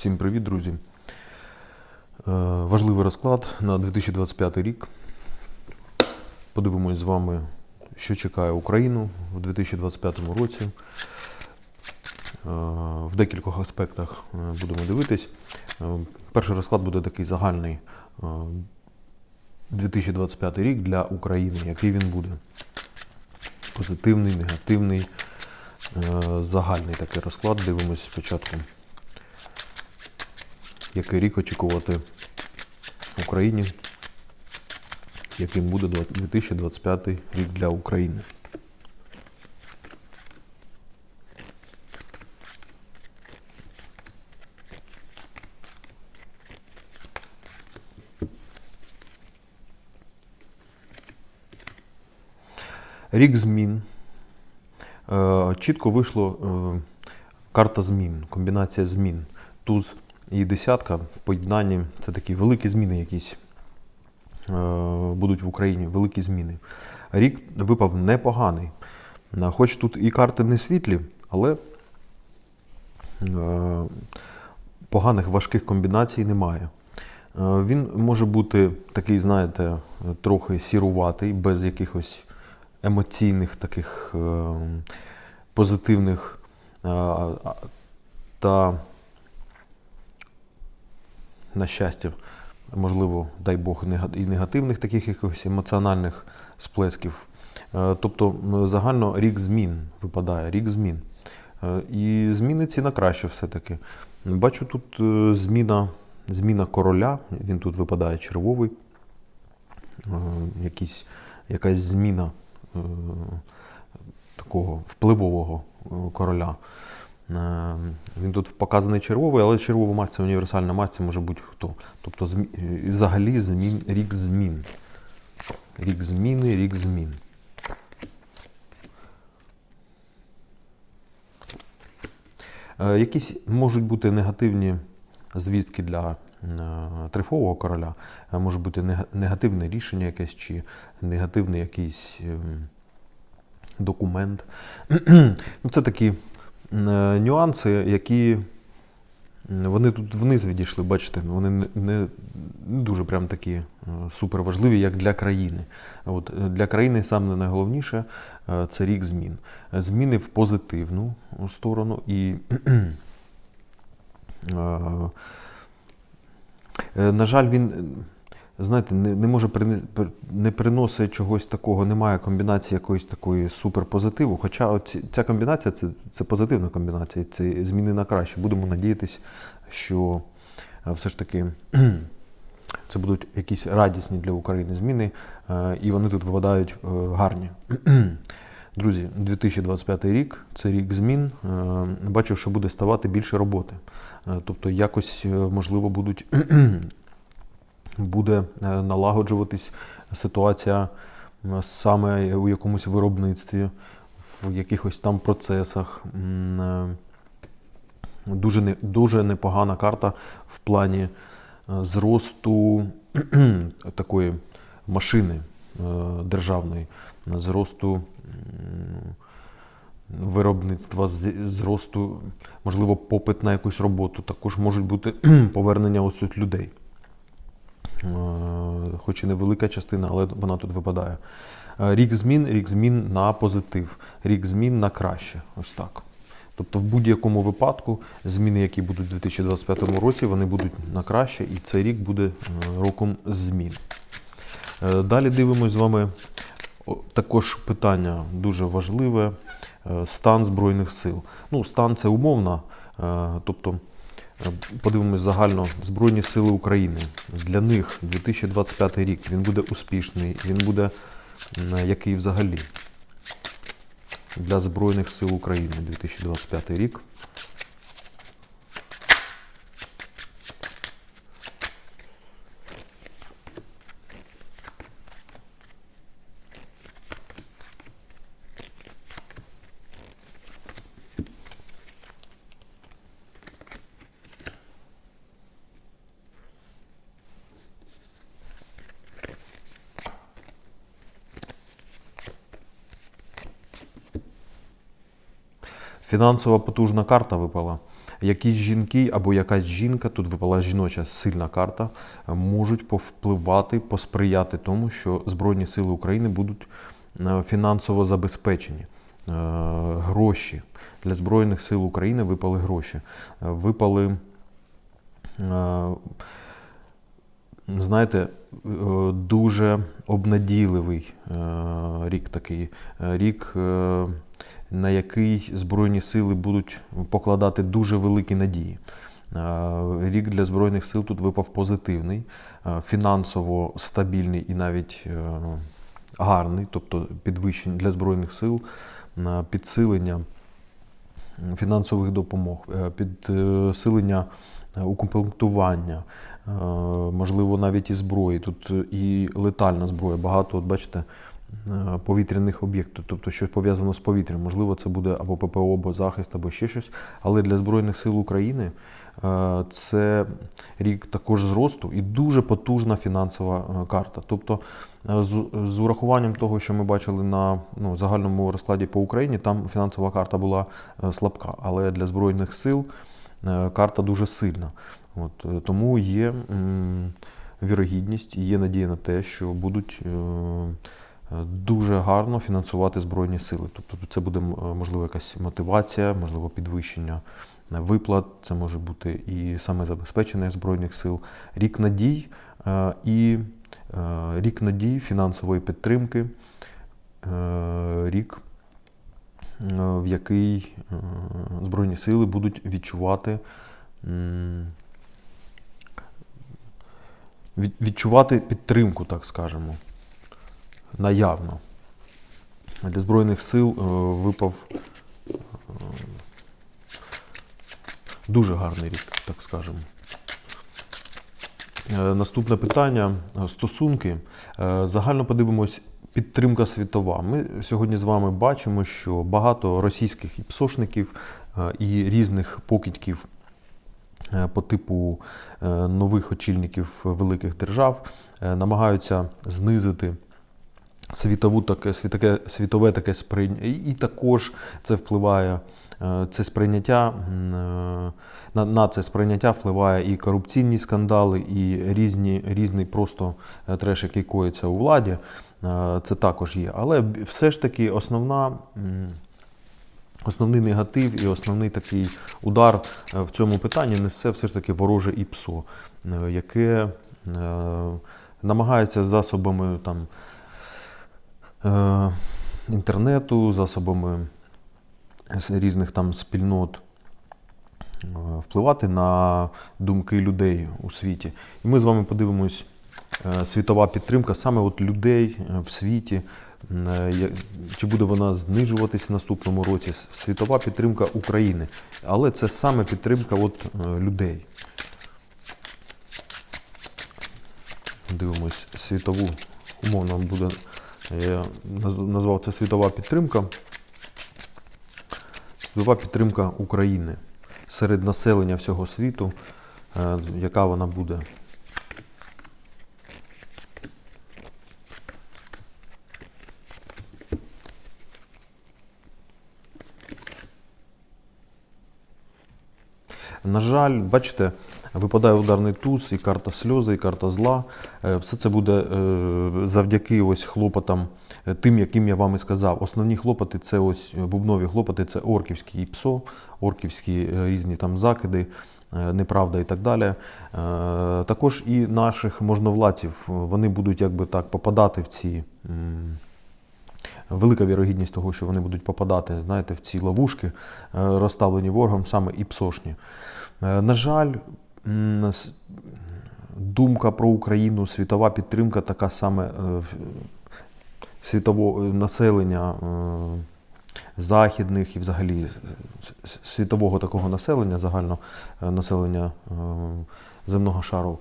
Всім привіт, друзі. Е, Важливий розклад на 2025 рік. Подивимось з вами, що чекає Україну в 2025 році. Е, В декількох аспектах е, будемо дивитись. Перший розклад буде такий загальний е, 2025 рік для України. Який він буде? Позитивний, негативний, загальний такий розклад. Дивимось спочатку який рік очікувати в Україні, яким буде 2025 рік для України. Рік змін. Е, Чітко вийшло е, карта змін, комбінація змін. Туз і десятка в поєднанні це такі великі зміни якісь е, будуть в Україні, великі зміни. Рік випав непоганий. Хоч тут і карти не світлі, але е, поганих важких комбінацій немає. Е, Він може бути такий, знаєте, трохи сіруватий, без якихось емоційних таких е, позитивних та на щастя, можливо, дай Бог, і негативних таких якихось емоціональних сплесків. Е, Тобто загально рік змін випадає, рік змін. Е, І зміни ці на краще все-таки. Бачу тут е, зміна, зміна короля, він тут випадає червовий, якісь, якась зміна такого впливового короля. Е, Він тут показаний червовий, але червова мать універсальна мать, може бути хто. Тобто змі... е, взагалі змін... рік змін. Рік зміни, рік змін. Е, Якісь можуть бути негативні звістки для трифового короля, може бути негативне рішення якесь чи негативний якийсь ем, документ. Ну, Це такі нюанси, які вони тут вниз відійшли, бачите, вони не, не дуже прям такі е, супер важливі, як для країни. От, е, для країни саме найголовніше е, це рік змін. Е, Зміни в позитивну сторону і. е, Е, На жаль, він, е, знаєте, не, не може не приносить чогось такого, немає комбінації якоїсь такої суперпозитиву. Хоча оці- ця комбінація це, це позитивна комбінація, це зміни на краще. Будемо надіятися, що е, все ж таки це будуть якісь радісні для України зміни, е, і вони тут випадають е, гарні. Друзі, 2025 рік це рік змін. Бачу, що буде ставати більше роботи. Тобто, якось, можливо, будуть буде е, налагоджуватись ситуація саме у якомусь виробництві, в якихось там процесах. Е, Дуже, дуже непогана карта в плані е, зросту такої машини державної, зросту виробництва, зросту, можливо, попит на якусь роботу. Також можуть бути повернення ось людей. Е, Хоч і невелика частина, але вона тут випадає. Е, Рік змін, рік змін на позитив, рік змін на краще. Ось так. Тобто, в будь-якому випадку зміни, які будуть у 2025 році, вони будуть на краще, і цей рік буде е, роком змін. Далі дивимося з вами також питання дуже важливе: стан Збройних сил. Ну, стан це умовно, е, тобто подивимось загально Збройні Сили України. Для них 2025 рік він буде успішний, він буде який взагалі для Збройних сил України 2025 рік. Фінансова потужна карта випала. якісь жінки або якась жінка, тут випала жіноча сильна карта, можуть повпливати, посприяти тому, що Збройні Сили України будуть е, фінансово забезпечені. Е, Гроші для Збройних сил України випали гроші. Випали, е, знаєте, дуже обнадійливий рік такий. Рік, на який Збройні сили будуть покладати дуже великі надії. Рік для Збройних сил тут випав позитивний, фінансово стабільний і навіть е, гарний, тобто підвищення для Збройних сил, підсилення фінансових допомог, е, підсилення е, укомплектування, можливо, навіть і зброї. Тут і летальна зброя. Багато, от бачите, повітряних об'єктів, тобто щось пов'язано з повітрям. Можливо, це буде або ППО, або захист, або ще щось. Але для Збройних сил України е, це рік також зросту і дуже потужна фінансова е, карта. Тобто, е, з, з урахуванням того, що ми бачили на ну, загальному розкладі по Україні, там фінансова карта була е, слабка, але для Збройних сил е, карта дуже сильна. От, е, тому є м, вірогідність є надія на те, що будуть. е, е, Дуже гарно фінансувати збройні сили. Тобто це буде е, можливо якась мотивація, можливо, підвищення е, виплат. Це може бути і саме забезпечення збройних сил, рік надій е, і рік надій фінансової підтримки, рік, в який збройні сили будуть відчувати. Відчувати підтримку, так скажемо наявно. Для Збройних сил е, випав е, дуже гарний рік, так скажемо. Е, Наступне питання стосунки. Загально подивимось, підтримка світова. Ми сьогодні з вами бачимо, що багато російських і псошників і різних покидьків по типу нових очільників великих держав намагаються знизити світову таке, світове, світове таке сприйняття, і, також це впливає. е, Це сприйняття е, на, на це сприйняття впливає і корупційні скандали, і різні, різний просто е, треш, який коїться у владі. Це також є. Але все ж таки основна. Основний негатив і основний такий удар в цьому питанні несе все ж таки вороже ІПСО, яке намагається засобами там, інтернету, засобами різних там спільнот е, впливати на думки людей у світі. І ми з вами подивимось е, світова підтримка саме от людей е, в світі. Е, Чи буде вона знижуватись в наступному році? Світова підтримка України. Але це саме підтримка от, е, людей. Дивимось світову умовно буде. Я назвав це світова підтримка. Світова підтримка України серед населення всього світу. Е, Яка вона буде? На жаль, бачите, випадає ударний туз, і карта сльози, і карта зла. Е, Все це буде е, завдяки ось хлопотам, е, тим, яким я вам і сказав. Основні хлопоти це ось бубнові хлопоти, це орківські ПСО, орківські різні там закиди. Неправда і так далі. Також і наших можновладців вони будуть якби так попадати в ці велика вірогідність того, що вони будуть попадати, знаєте, в ці ловушки, е, розставлені ворогом, саме і псошні. Е, На жаль, думка про Україну, світова підтримка, така саме е, світового населення західних і взагалі світового такого населення, загально населення земного шару,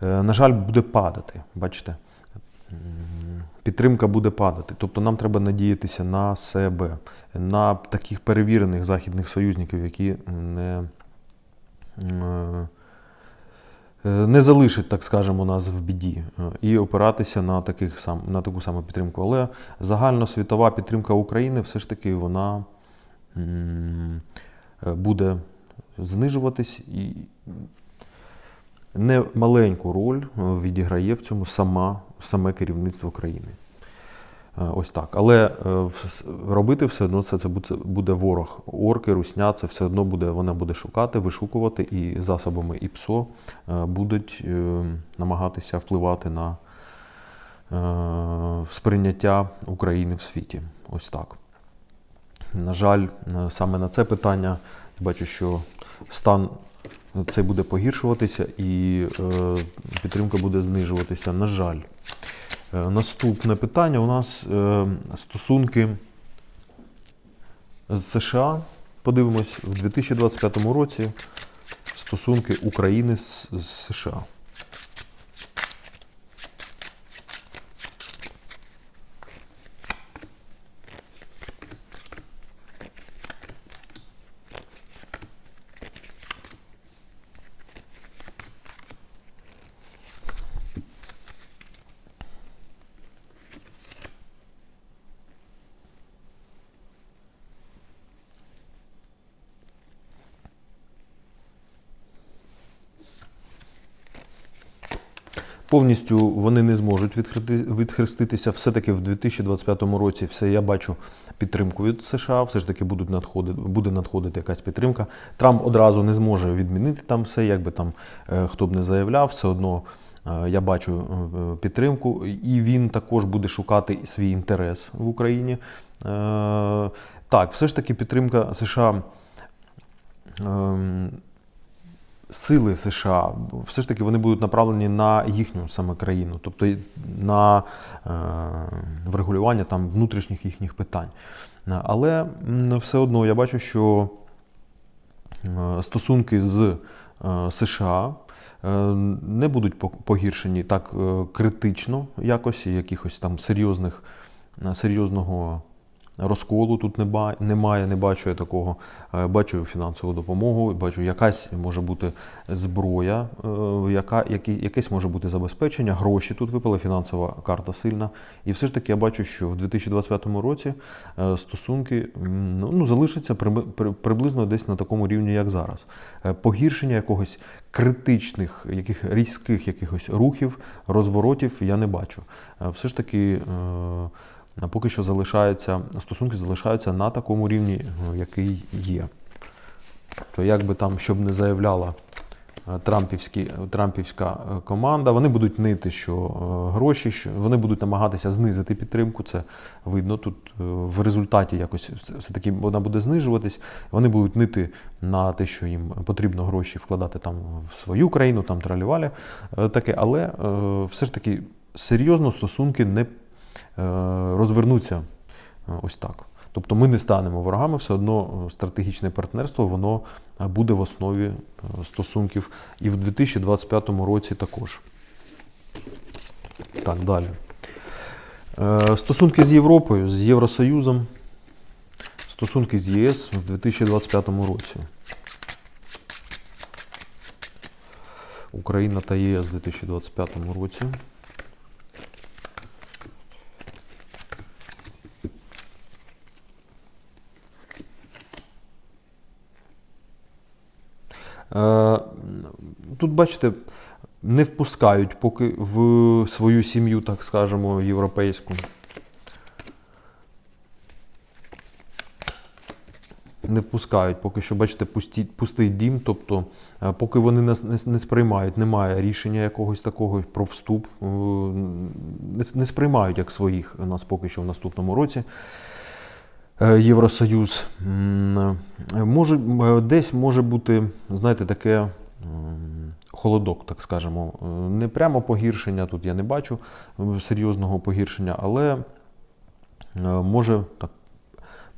на жаль, буде падати. Бачите? Підтримка буде падати. Тобто нам треба надіятися на себе, на таких перевірених західних союзників, які не, е, не залишать, так скажемо, нас в біді, е, і опиратися на, таких сам, на таку саму підтримку. Але загальносвітова підтримка України все ж таки вона е, буде знижуватись і не маленьку роль е, відіграє в цьому сама, саме керівництво країни. Е, Ось так. Але е, робити все одно це, це буде, ворог. Орки, русня, це все одно буде, вона буде шукати, вишукувати і засобами ІПСО е, будуть намагатися впливати на сприйняття України в світі. Ось так. На жаль, саме на це питання я бачу, що стан цей буде погіршуватися і е, підтримка буде знижуватися. На жаль. Е, Наступне питання у нас е, стосунки з США. Подивимось в 2025 році стосунки України з США. Повністю вони не зможуть відхрести- відхреститися. Все-таки в 2025 році все я бачу підтримку від США. Все ж таки будуть надходити, буде надходити якась підтримка. Трамп одразу не зможе відмінити там все, як би там е, хто б не заявляв, все одно. е, Я бачу е, підтримку, і він також буде шукати свій інтерес в Україні. Так, все ж таки підтримка США ем, сили США все ж таки вони будуть направлені на їхню саме країну, тобто на е, врегулювання там внутрішніх їхніх питань. Але все одно я бачу, що стосунки з е, США е, не будуть погіршені так критично якось, якихось там серйозних, серйозного розколу тут немає, не бачу я такого. Е, Бачу фінансову допомогу, бачу, якась може бути зброя, е, яка, якесь може бути забезпечення, гроші тут випали, фінансова карта сильна. І все ж таки я бачу, що в 2025 році е, стосунки ну, ну, залишаться при- при- приблизно десь на такому рівні, як зараз. Погіршення якогось критичних, яких різких якихось рухів, розворотів я не бачу. Все ж таки. Е, поки що залишаються, стосунки залишаються на такому рівні, е, який є. То як би там, щоб не заявляла е, трампівські, трампівська е, команда, вони будуть нити, що е, гроші, що вони будуть намагатися знизити підтримку. Це видно тут е, в результаті якось все- все-таки вона буде знижуватись. Вони будуть нити на те, що їм потрібно гроші вкладати там в свою країну, там тралівалі таке, але е, все ж таки серйозно стосунки не е, розвернуться е, ось так. Тобто ми не станемо ворогами, все одно е, стратегічне партнерство воно е, буде в основі е, стосунків і в 2025 році також. Так, далі. Е, Стосунки з Європою, з Євросоюзом, стосунки з ЄС в 2025 році. Україна та ЄС в 2025 році. Тут, бачите, не впускають поки в свою сім'ю, так скажемо, європейську. Не впускають поки що, бачите, пусті, пустий дім. Тобто, е, поки вони нас не, не сприймають, немає рішення якогось такого про вступ, е, не, не сприймають як своїх нас поки що в наступному році. Е, Євросоюз. Е, Може, е, десь може бути, знаєте, таке холодок, так скажемо. Не прямо погіршення, тут я не бачу серйозного погіршення, але може так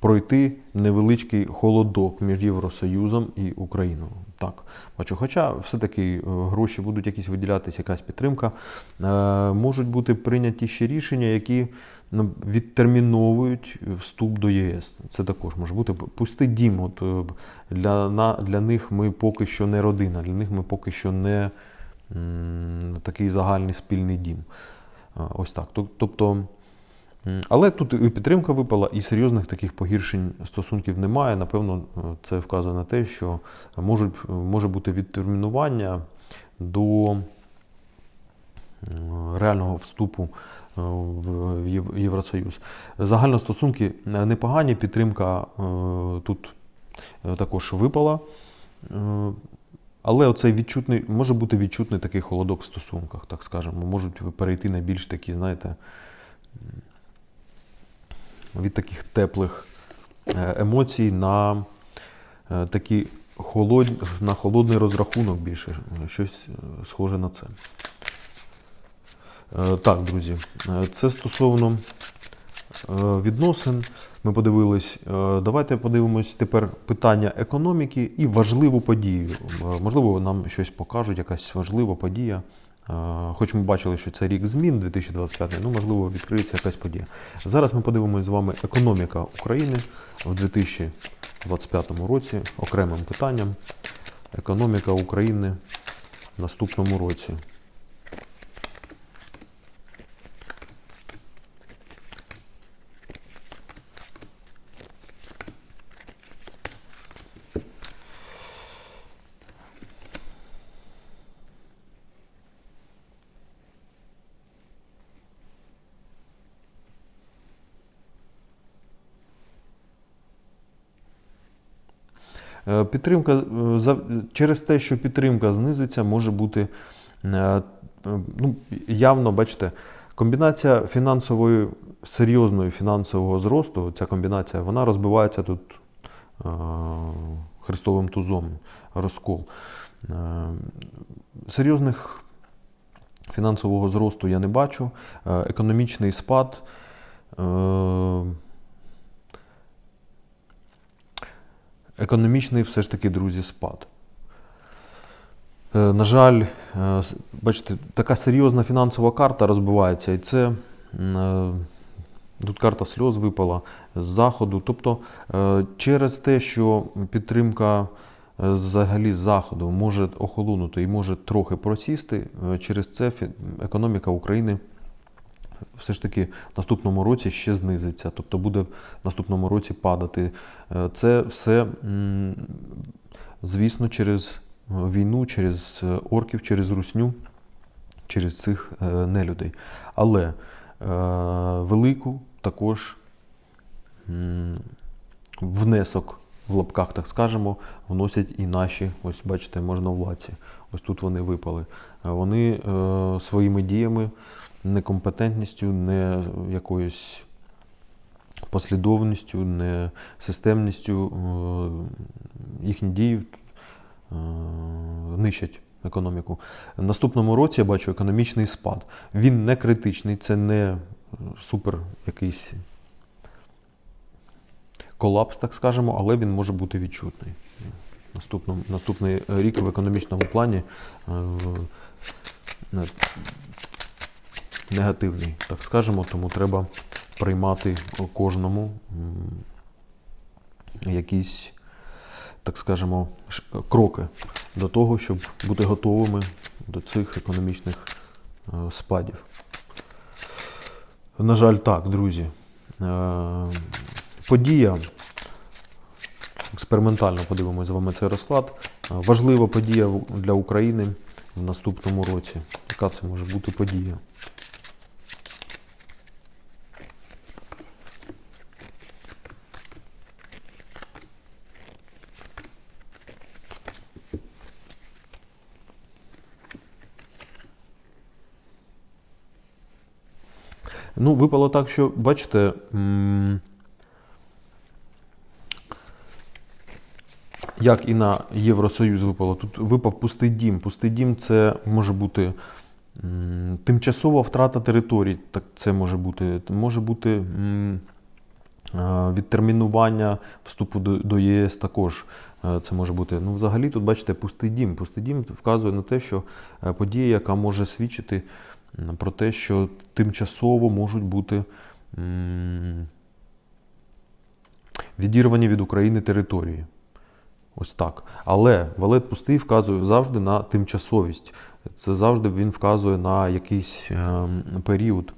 пройти невеличкий холодок між Євросоюзом і Україною. Так, бачу. Хоча все-таки е, гроші будуть якісь виділятися, якась підтримка. Е, Можуть бути прийняті ще рішення, які ну, відтерміновують вступ до ЄС. Це також може бути пустий дім. От е, для, на, для них ми поки що не родина, для них ми поки що не такий загальний спільний дім. Ось так. Тобто Але тут і підтримка випала, і серйозних таких погіршень стосунків немає. Напевно, е, це вказує на те, що можуть, може бути відтермінування до е, реального вступу е, в Євросоюз. Загально стосунки е, непогані, підтримка е, тут е, також випала. Е, Але оцей відчутний, може бути відчутний такий холодок в стосунках, так скажемо. Можуть перейти на більш такі, знаєте, від таких теплих е, емоцій на е, такі холод... на холодний розрахунок більше. е, Щось схоже на це. Так, друзі, це стосовно відносин. Ми подивились. Давайте подивимось тепер питання економіки і важливу подію. Можливо, нам щось покажуть, якась важлива подія. Е, Хоч ми бачили, що це рік змін 2025, ну можливо, відкриється якась подія. Зараз ми подивимося з вами економіка України в 2025 році окремим питанням. Економіка України в наступному році. Підтримка е, через те, що підтримка знизиться, може бути е, е, ну, явно, бачите, комбінація фінансової, серйозної фінансового зросту, ця комбінація, вона розбивається тут е, хрестовим тузом, розкол. Е, Серйозних фінансового зросту я не бачу. Е, Економічний спад. Економічний все ж таки, друзі, спад. Е, На жаль, е, бачите, така серйозна фінансова карта розбивається, і це е, тут карта сльоз випала з заходу. Тобто через те, що підтримка взагалі з заходу може охолонути і може трохи просісти, через це економіка України все ж таки в наступному році ще знизиться, тобто буде в наступному році падати. Е, Це все, звісно, через е, війну, через е, орків, через русню, через цих нелюдей. Але велику також внесок в лапках, так скажемо, вносять і наші, ось бачите, можновладці. Ось тут вони випали. Вони е, своїми діями, некомпетентністю, не якоюсь послідовністю, не системністю е, їхні дії е, нищать економіку. В наступному році я бачу економічний спад. Він не критичний, це не е, супер якийсь колапс, так скажемо, але він може бути відчутний. Наступний рік в економічному плані негативний, так скажемо, тому треба приймати кожному якісь, так скажемо, кроки до того, щоб бути готовими до цих економічних е, спадів. На жаль, так, друзі. Е, Подія. Експериментально подивимося з вами цей розклад. Е, Важлива подія для України в наступному році. Яка це може бути подія? Ну, випало так, що, бачите, як і на Євросоюз випало, тут випав пустий дім. Пустий дім це може бути тимчасова втрата територій. Так це може бути. Може бути е, відтермінування вступу до, ЄС також. е, Це може бути. Ну, взагалі, тут бачите, пустий дім. Пустий дім вказує на те, що е, подія, яка може свідчити про те, що тимчасово можуть бути відірвані від України території. Ось так. Але валет пустий вказує завжди на тимчасовість. Це завжди він вказує на якийсь ем, період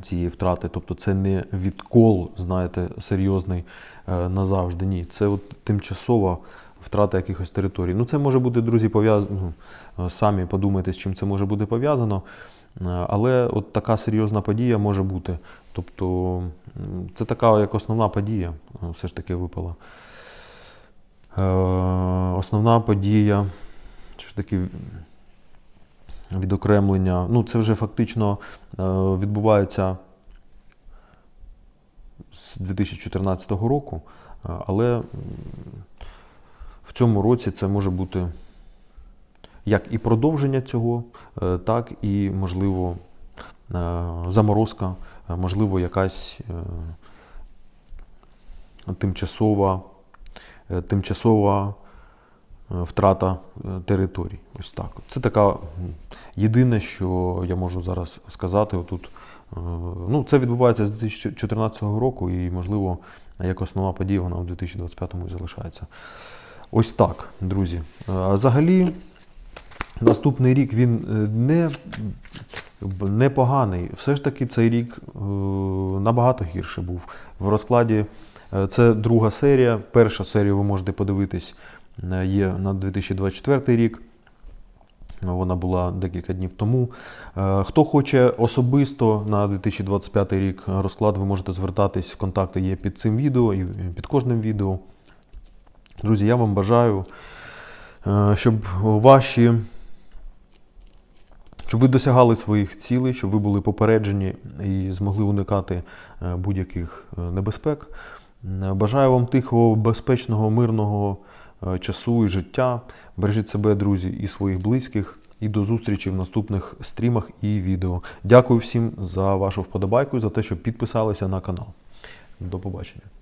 цієї втрати. Тобто це не відкол, знаєте, серйозний е, назавжди. Ні, це от тимчасова втрата якихось територій. Ну, це може бути, друзі, пов'язано. Ну, самі подумайте, з чим це може бути пов'язано. Е, Але от така серйозна подія може бути. Тобто це така як основна подія, е, все ж таки випала. Е, Основна подія, що ж таки відокремлення. Ну, це вже фактично відбувається з 2014 року, але в цьому році це може бути як і продовження цього, е, так і, можливо, е, заморозка, е, можливо, якась тимчасова, тимчасова втрата територій. Ось так. Це така єдине, що я можу зараз сказати. Отут. Ну, це відбувається з 2014 року, і, можливо, як основна подія вона у 2025 і залишається. Ось так, друзі. Взагалі, наступний рік він е, не, поганий. Все ж таки, цей рік е, набагато гірше був. В розкладі е, це друга серія. Перша серія ви можете подивитись, є на 2024 рік. Вона була декілька днів тому. Хто хоче особисто на 2025 рік розклад, ви можете звертатись. Контакти є під цим відео і під кожним відео. Друзі, я вам бажаю, е, щоб ваші. Щоб ви досягали своїх цілей, щоб ви були попереджені і змогли уникати е, будь-яких е, небезпек. Бажаю вам тихого, безпечного, мирного часу і життя. Бережіть себе, друзі, і своїх близьких. І до зустрічі в наступних стрімах і відео. Дякую всім за вашу вподобайку, за те, що підписалися на канал. До побачення.